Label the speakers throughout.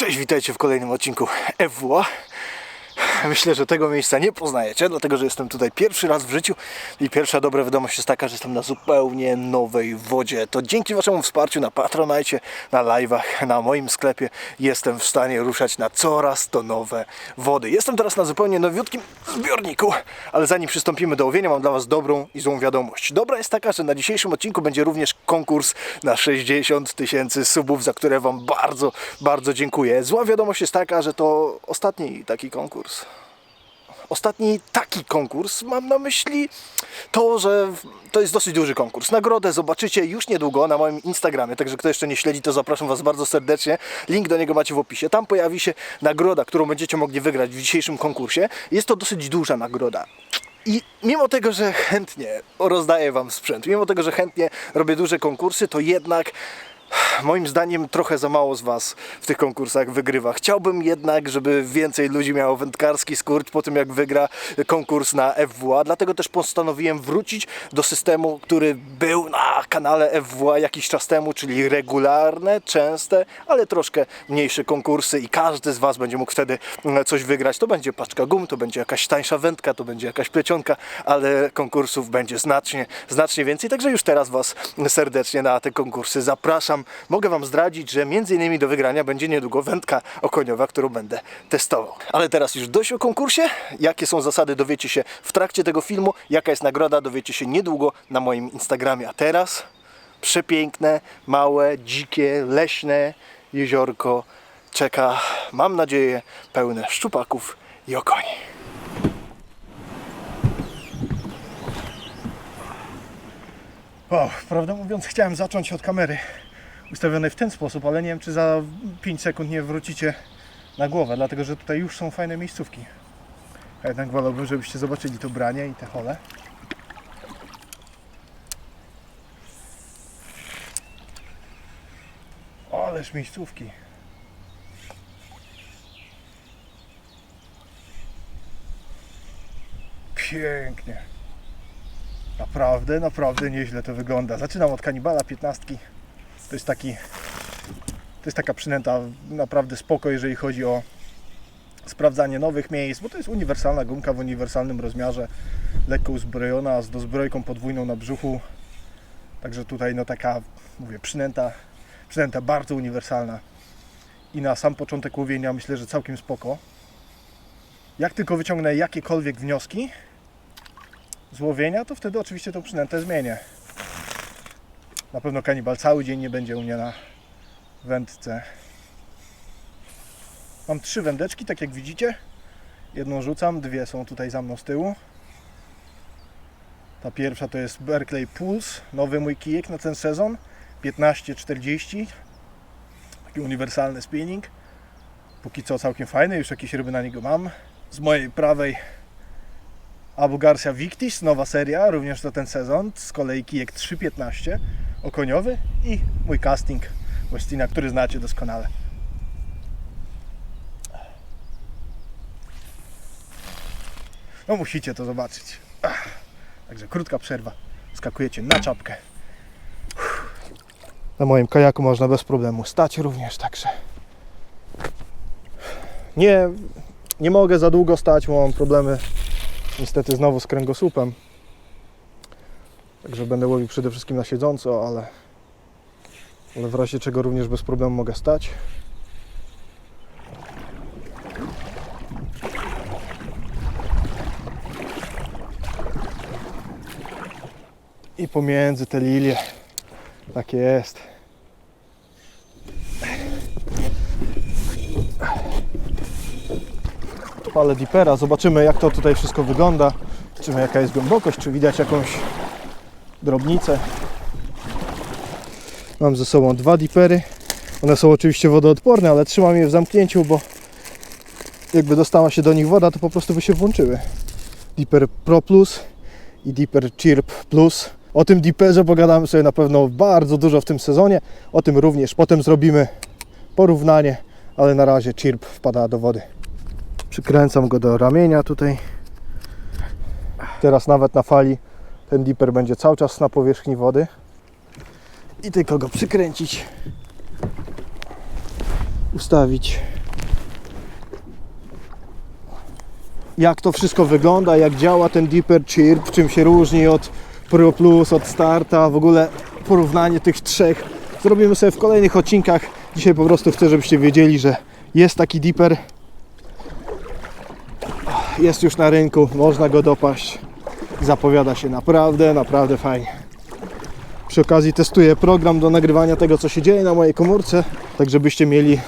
Speaker 1: Cześć, witajcie w kolejnym odcinku FWA. Myślę, że tego miejsca nie poznajecie, dlatego że jestem tutaj pierwszy raz w życiu i pierwsza dobra wiadomość jest taka, że jestem na zupełnie nowej wodzie. To dzięki Waszemu wsparciu na Patronite, na live'ach, na moim sklepie jestem w stanie ruszać na coraz to nowe wody. Jestem teraz na zupełnie nowiutkim zbiorniku, ale zanim przystąpimy do łowienia, mam dla Was dobrą i złą wiadomość. Dobra jest taka, że na dzisiejszym odcinku będzie również konkurs na 60 tysięcy subów, za które Wam bardzo, bardzo dziękuję. Zła wiadomość jest taka, że to ostatni taki konkurs ostatni taki konkurs, mam na myśli to, że to jest dosyć duży konkurs. Nagrodę zobaczycie już niedługo na moim Instagramie, także kto jeszcze nie śledzi, to zapraszam Was bardzo serdecznie. Link do niego macie w opisie. Tam pojawi się nagroda, którą będziecie mogli wygrać w dzisiejszym konkursie. Jest to dosyć duża nagroda. I mimo tego, że chętnie rozdaję Wam sprzęt, mimo tego, że chętnie robię duże konkursy, to jednak moim zdaniem trochę za mało z Was w tych konkursach wygrywa. Chciałbym jednak, żeby więcej ludzi miało wędkarski skurcz po tym, jak wygra konkurs na FWA. Dlatego też postanowiłem wrócić do systemu, który był na kanale FWA jakiś czas temu, czyli regularne, częste, ale troszkę mniejsze konkursy i każdy z Was będzie mógł wtedy mm, coś wygrać. To będzie paczka gum, to będzie jakaś tańsza wędka, to będzie jakaś plecionka, ale konkursów będzie znacznie, znacznie więcej. Także już teraz Was serdecznie na te konkursy zapraszam. Mogę Wam zdradzić, że między innymi do wygrania będzie niedługo wędka okoniowa, którą będę testował. Ale teraz już dość o konkursie. Jakie są zasady dowiecie się w trakcie tego filmu. Jaka jest nagroda dowiecie się niedługo na moim Instagramie. A teraz przepiękne, małe, dzikie, leśne jeziorko czeka, mam nadzieję, pełne szczupaków i okoni. O, prawdę mówiąc, chciałem zacząć od kamery ustawionej w ten sposób, ale nie wiem, czy za 5 sekund nie wrócicie na głowę, dlatego że tutaj już są fajne miejscówki. A jednak wolałbym, żebyście zobaczyli to branie i te hole. Ależ miejscówki. Pięknie. Naprawdę, naprawdę nieźle to wygląda. Zaczynam od kanibala 15. To jest taki. To jest taka przynęta naprawdę spoko, jeżeli chodzi o sprawdzanie nowych miejsc, bo to jest uniwersalna gumka w uniwersalnym rozmiarze, lekko uzbrojona, z dozbrojką podwójną na brzuchu. Także tutaj no taka, mówię, przynęta, przynęta bardzo uniwersalna. I na sam początek łowienia myślę, że całkiem spoko. Jak tylko wyciągnę jakiekolwiek wnioski z łowienia, to wtedy oczywiście tą przynętę zmienię. Na pewno kanibal cały dzień nie będzie u mnie na wędce. Mam trzy wędeczki, tak jak widzicie. Jedną rzucam, dwie są tutaj za mną z tyłu. Ta pierwsza to jest Berkeley Pulse, nowy mój kijek na ten sezon. 15-40. Taki uniwersalny spinning. Póki co całkiem fajny, już jakieś ryby na niego mam. Z mojej prawej Abu Garcia Victis, nowa seria, również na ten sezon. Z kolei kijek 3.15, okoniowy i mój casting Westina, który znacie doskonale. No musicie to zobaczyć. Także krótka przerwa. Skakujecie na czapkę. Na moim kajaku można bez problemu stać również, także nie, nie mogę za długo stać, bo mam problemy niestety znowu z kręgosłupem. Także będę łowił przede wszystkim na siedząco, ale, ale w razie czego również bez problemu mogę stać. I pomiędzy te lilie. Tak jest. palę dipera, zobaczymy jak to tutaj wszystko wygląda, zobaczymy jaka jest głębokość, czy widać jakąś drobnicę. Mam ze sobą dwa dipery, one są oczywiście wodoodporne, ale trzymam je w zamknięciu, bo jakby dostała się do nich woda, to po prostu by się włączyły. Dipper Pro Plus i Dipper Chirp Plus. O tym diperze pogadamy sobie na pewno bardzo dużo w tym sezonie, o tym również potem zrobimy porównanie, ale na razie Chirp wpada do wody. Przykręcam go do ramienia tutaj. Teraz nawet na fali ten dipper będzie cały czas na powierzchni wody. I tylko go przykręcić. ustawić. Jak to wszystko wygląda, jak działa ten Deeper Chirp, czym się różni od Pro Plus, od Starta, w ogóle porównanie tych trzech zrobimy sobie w kolejnych odcinkach. Dzisiaj po prostu chcę, żebyście wiedzieli, że jest taki Deeper. Jest już na rynku, można go dopaść. Zapowiada się naprawdę, naprawdę fajnie. Przy okazji testuję program do nagrywania tego, co się dzieje na mojej komórce, tak żebyście mieli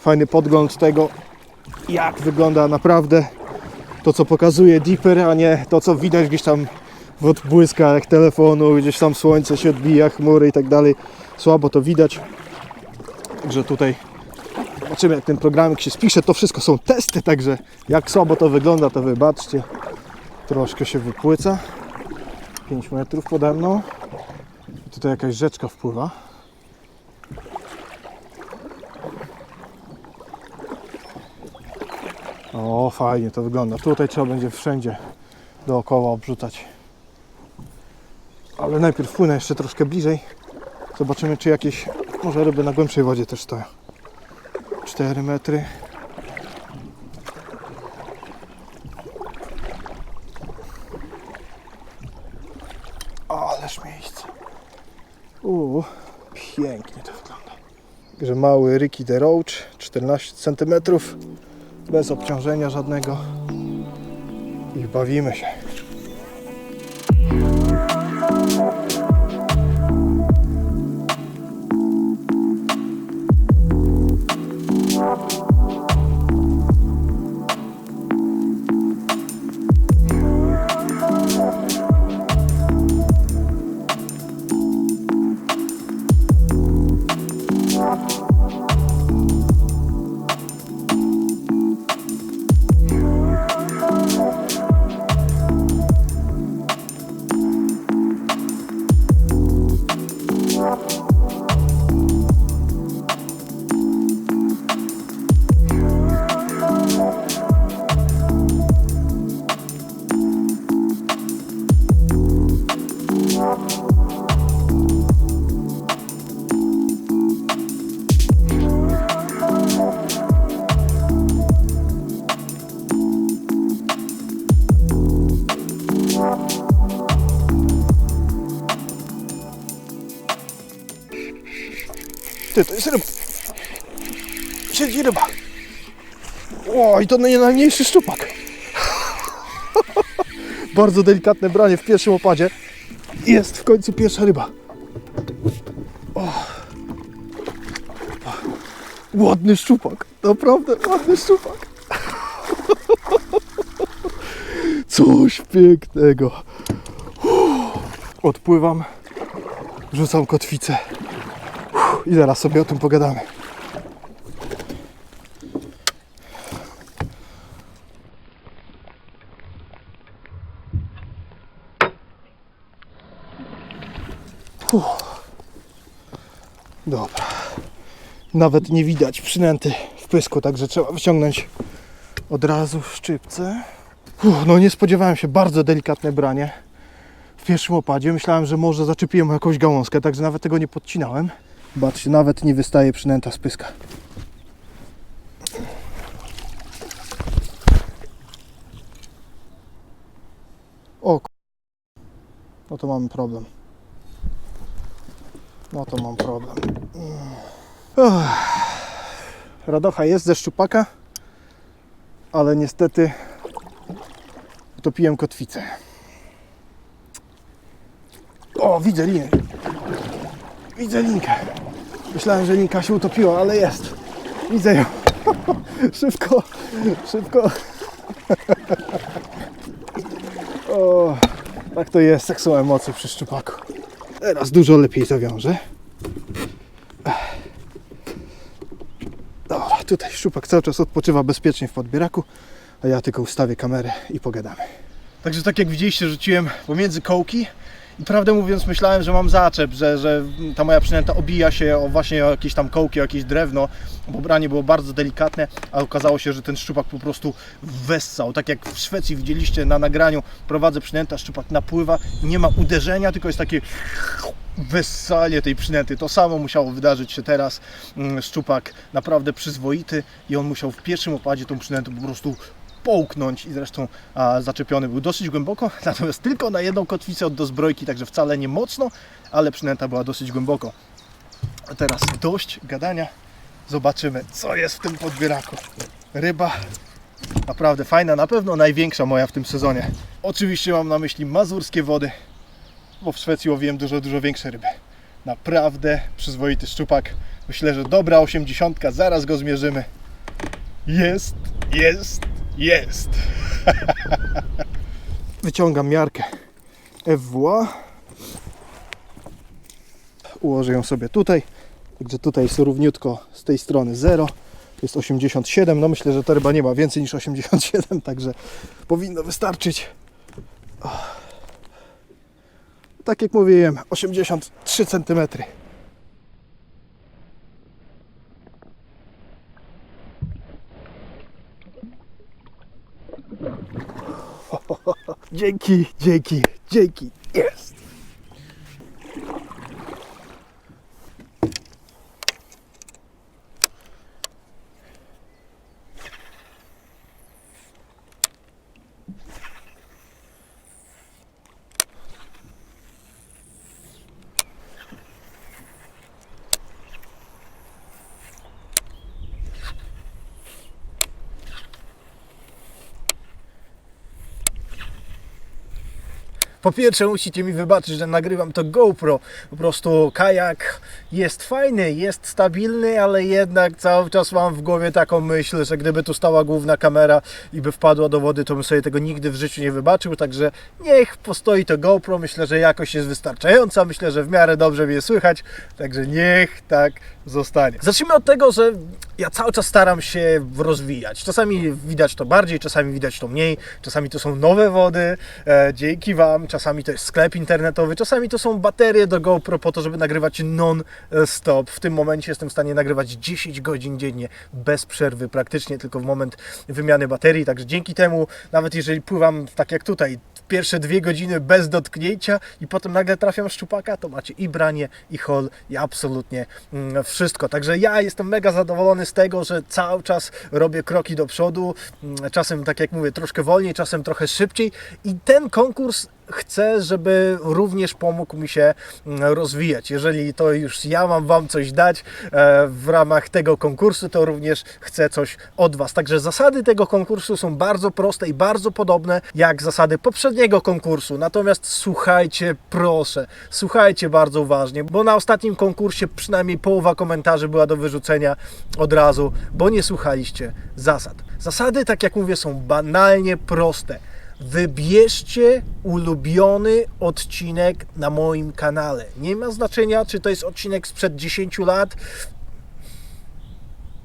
Speaker 1: fajny podgląd tego, jak wygląda naprawdę to, co pokazuje Deeper, a nie to, co widać gdzieś tam w odbłyskach telefonu, gdzieś tam słońce się odbija, chmury i tak dalej. Słabo to widać. Także tutaj zobaczymy, jak ten programik się spisze. To wszystko są testy, także jak słabo to wygląda, to wybaczcie. Troszkę się wypłyca. 5 metrów pode mną. Tutaj jakaś rzeczka wpływa. O, fajnie to wygląda. Tutaj trzeba będzie wszędzie dookoła obrzucać. Ale najpierw płynę jeszcze troszkę bliżej. Zobaczymy, czy jakieś może ryby na głębszej wodzie też stoją. 4 metry. Ależ miejsce. Uuu, pięknie to wygląda. Także mały Ricky the Roach, 14 cm, bez obciążenia żadnego. I bawimy się. Ty, to jest ryba. Siedzi ryba. O, i to nie najmniejszy szczupak. Bardzo delikatne branie w pierwszym opadzie. Jest w końcu pierwsza ryba. O. Ładny szczupak. Naprawdę ładny szczupak. Coś pięknego. Odpływam. Rzucam kotwicę. I zaraz sobie o tym pogadamy. Uff. Dobra. Nawet nie widać przynęty w pysku, także trzeba wyciągnąć od razu szczypce. Uff, no nie spodziewałem się, bardzo delikatne branie w pierwszym opadzie. Myślałem, że może zaczepiłem jakąś gałązkę, także nawet tego nie podcinałem. Zobaczcie, nawet nie wystaje przynęta z pyska. O, no to mamy problem. No to mam problem. Radocha jest ze szczupaka, ale niestety utopiłem kotwicę. O, widzę linię. Widzę linkę. Myślałem, że linka się utopiła, ale jest. Widzę ją. szybko, szybko. o, tak to jest, tak są emocje przy szczupaku. Teraz dużo lepiej zawiążę. Dobra, tutaj szczupak cały czas odpoczywa bezpiecznie w podbieraku, a ja tylko ustawię kamerę i pogadamy. Także tak jak widzieliście, rzuciłem pomiędzy kołki Prawdę mówiąc, myślałem, że mam zaczep, że, że ta moja przynęta obija się o właśnie o jakieś tam kołki, o jakieś drewno, bo branie było bardzo delikatne, a okazało się, że ten szczupak po prostu wessał. Tak jak w Szwecji widzieliście na nagraniu, prowadzę przynęta, szczupak napływa, nie ma uderzenia, tylko jest takie wessanie tej przynęty. To samo musiało wydarzyć się teraz. Mm, Szczupak naprawdę przyzwoity i on musiał w pierwszym opadzie tą przynętę po prostu połknąć i zresztą a, zaczepiony był dosyć głęboko, natomiast tylko na jedną kotwicę od dozbrojki, także wcale nie mocno, ale przynęta była dosyć głęboko. A teraz dość gadania, zobaczymy co jest w tym podbieraku. Ryba naprawdę fajna, na pewno największa moja w tym sezonie. Oczywiście mam na myśli mazurskie wody, bo w Szwecji łowiłem dużo, dużo większe ryby. Naprawdę przyzwoity szczupak. Myślę, że dobra osiemdziesiątka, zaraz go zmierzymy. Jest, jest, jest. Wyciągam miarkę FWA. Ułożę ją sobie tutaj. Także tutaj jest równiutko z tej strony 0. Jest 87. No myślę, że ta ryba nie ma więcej niż 87, także powinno wystarczyć. Tak jak mówiłem, 83 cm. Dzięki, dzięki, dzięki. Jest. Po pierwsze musicie mi wybaczyć, że nagrywam to GoPro. Po prostu kajak jest fajny, jest stabilny, ale jednak cały czas mam w głowie taką myśl, że gdyby tu stała główna kamera i by wpadła do wody, to bym sobie tego nigdy w życiu nie wybaczył. Także niech postoi to GoPro. Myślę, że jakość jest wystarczająca. Myślę, że w miarę dobrze mnie słychać. Także niech tak zostanie. Zacznijmy od tego, że ja cały czas staram się rozwijać. Czasami widać to bardziej, czasami widać to mniej, czasami to są nowe wody, e, dzięki Wam, czasami to jest sklep internetowy, czasami to są baterie do GoPro po to, żeby nagrywać non-stop. W tym momencie jestem w stanie nagrywać 10 godzin dziennie, bez przerwy, praktycznie tylko w moment wymiany baterii, także dzięki temu, nawet jeżeli pływam tak jak tutaj, pierwsze dwie godziny bez dotknięcia i potem nagle trafiam szczupaka, to macie i branie, i hol, i absolutnie mm, wszystko. Także ja jestem mega zadowolony z tego, że cały czas robię kroki do przodu, mm, czasem tak jak mówię, troszkę wolniej, czasem trochę szybciej i ten konkurs chcę, żeby również pomógł mi się mm, rozwijać. Jeżeli to już ja mam Wam coś dać e, w ramach tego konkursu, to również chcę coś od Was. Także zasady tego konkursu są bardzo proste i bardzo podobne jak zasady poprzedniego konkursu. Natomiast słuchajcie, proszę, słuchajcie bardzo uważnie, bo na ostatnim konkursie przynajmniej połowa komentarzy była do wyrzucenia od razu, bo nie słuchaliście zasad. Zasady, tak jak mówię, są banalnie proste. Wybierzcie ulubiony odcinek na moim kanale. Nie ma znaczenia, czy to jest odcinek sprzed 10 lat,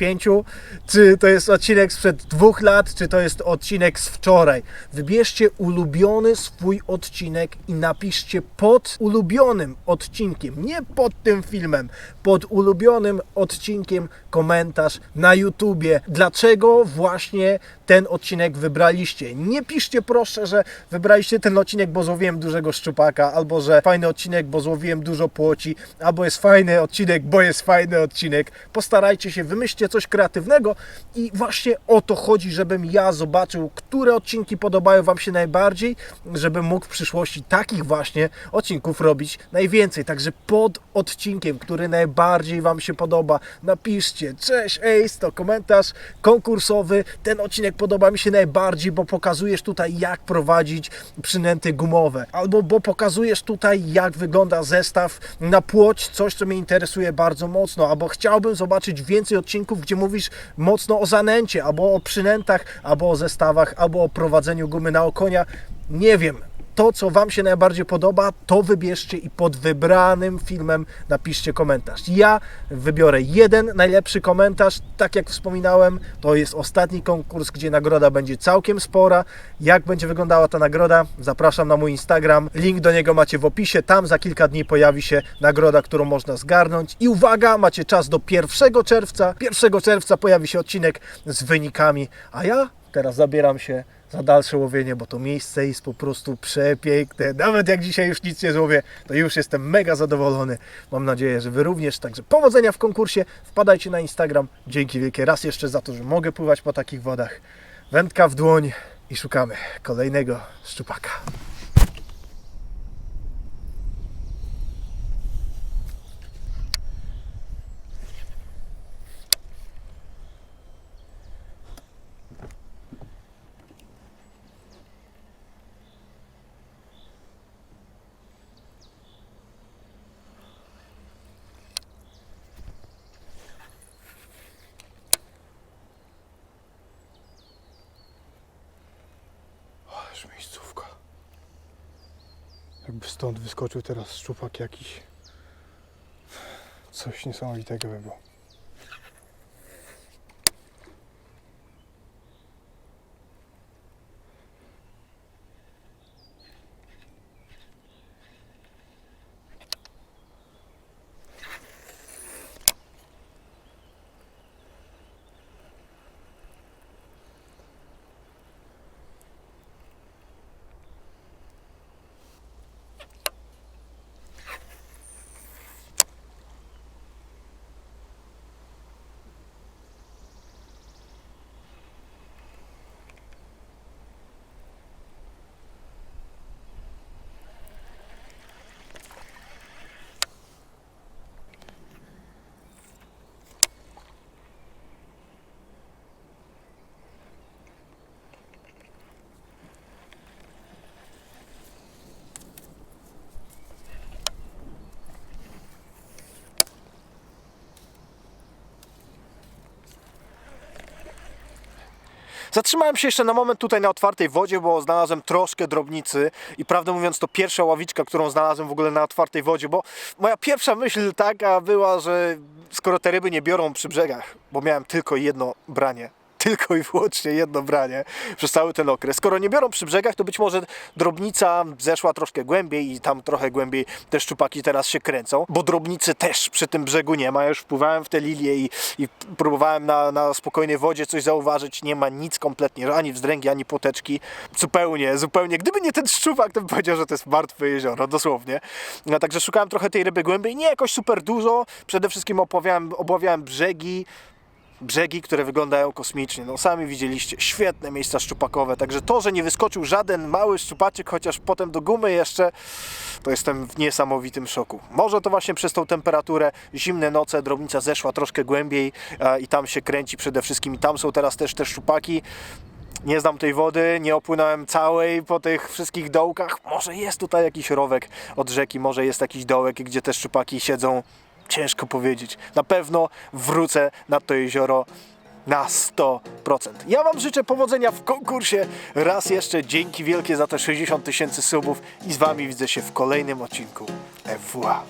Speaker 1: pięciu, czy to jest odcinek sprzed dwóch lat, czy to jest odcinek z wczoraj. Wybierzcie ulubiony swój odcinek i napiszcie pod ulubionym odcinkiem, nie pod tym filmem, pod ulubionym odcinkiem komentarz na YouTubie. Dlaczego właśnie ten odcinek wybraliście? Nie piszcie proszę, że wybraliście ten odcinek, bo złowiłem dużego szczupaka, albo że fajny odcinek, bo złowiłem dużo płoci, albo jest fajny odcinek, bo jest fajny odcinek. Postarajcie się, wymyślcie coś kreatywnego i właśnie o to chodzi, żebym ja zobaczył, które odcinki podobają Wam się najbardziej, żebym mógł w przyszłości takich właśnie odcinków robić najwięcej. Także pod odcinkiem, który najbardziej Wam się podoba, napiszcie cześć Ace, to komentarz konkursowy. Ten odcinek podoba mi się najbardziej, bo pokazujesz tutaj jak prowadzić przynęty gumowe, albo bo pokazujesz tutaj jak wygląda zestaw na płoć, coś co mnie interesuje bardzo mocno, albo chciałbym zobaczyć więcej odcinków, gdzie mówisz mocno o zanęcie, albo o przynętach, albo o zestawach, albo o prowadzeniu gumy na okonia. Nie wiem, to, co Wam się najbardziej podoba, to wybierzcie i pod wybranym filmem napiszcie komentarz. Ja wybiorę jeden najlepszy komentarz. Tak jak wspominałem, to jest ostatni konkurs, gdzie nagroda będzie całkiem spora. Jak będzie wyglądała ta nagroda? Zapraszam na mój Instagram. Link do niego macie w opisie. Tam za kilka dni pojawi się nagroda, którą można zgarnąć. I uwaga, macie czas do 1 czerwca. 1 czerwca pojawi się odcinek z wynikami, a ja teraz zabieram się za dalsze łowienie, bo to miejsce jest po prostu przepiękne. Nawet jak dzisiaj już nic nie złowię, to już jestem mega zadowolony. Mam nadzieję, że Wy również. Także powodzenia w konkursie. Wpadajcie na Instagram. Dzięki wielkie raz jeszcze za to, że mogę pływać po takich wodach. Wędka w dłoń i szukamy kolejnego szczupaka. Ależ miejscówka. Jakby stąd wyskoczył teraz szczupak jakiś. Coś niesamowitego by było. Zatrzymałem się jeszcze na moment tutaj na otwartej wodzie, bo znalazłem troszkę drobnicy i prawdę mówiąc to pierwsza ławiczka, którą znalazłem w ogóle na otwartej wodzie, bo moja pierwsza myśl taka była, że skoro te ryby nie biorą przy brzegach, bo miałem tylko jedno branie, tylko i wyłącznie jedno branie przez cały ten okres. Skoro nie biorą przy brzegach, to być może drobnica zeszła troszkę głębiej i tam trochę głębiej te szczupaki teraz się kręcą, bo drobnicy też przy tym brzegu nie ma. Ja już wpływałem w te lilie i, i próbowałem na, na spokojnej wodzie coś zauważyć. Nie ma nic kompletnie, ani wzdręgi, ani poteczki. Zupełnie, zupełnie. Gdyby nie ten szczupak, to bym powiedział, że to jest martwe jezioro, dosłownie. No, także szukałem trochę tej ryby głębiej. Nie jakoś super dużo. Przede wszystkim obawiałem, obawiałem brzegi brzegi, które wyglądają kosmicznie. No sami widzieliście, świetne miejsca szczupakowe, także to, że nie wyskoczył żaden mały szczupaczek, chociaż potem do gumy jeszcze, to jestem w niesamowitym szoku. Może to właśnie przez tą temperaturę, zimne noce, drobnica zeszła troszkę głębiej e, i tam się kręci przede wszystkim i tam są teraz też te szczupaki. Nie znam tej wody, nie opłynąłem całej po tych wszystkich dołkach. Może jest tutaj jakiś rowek od rzeki, może jest jakiś dołek, gdzie te szczupaki siedzą. Ciężko powiedzieć. Na pewno wrócę na to jezioro na 100%. Ja Wam życzę powodzenia w konkursie. Raz jeszcze dzięki wielkie za te 60 tysięcy subów i z Wami widzę się w kolejnym odcinku FWA.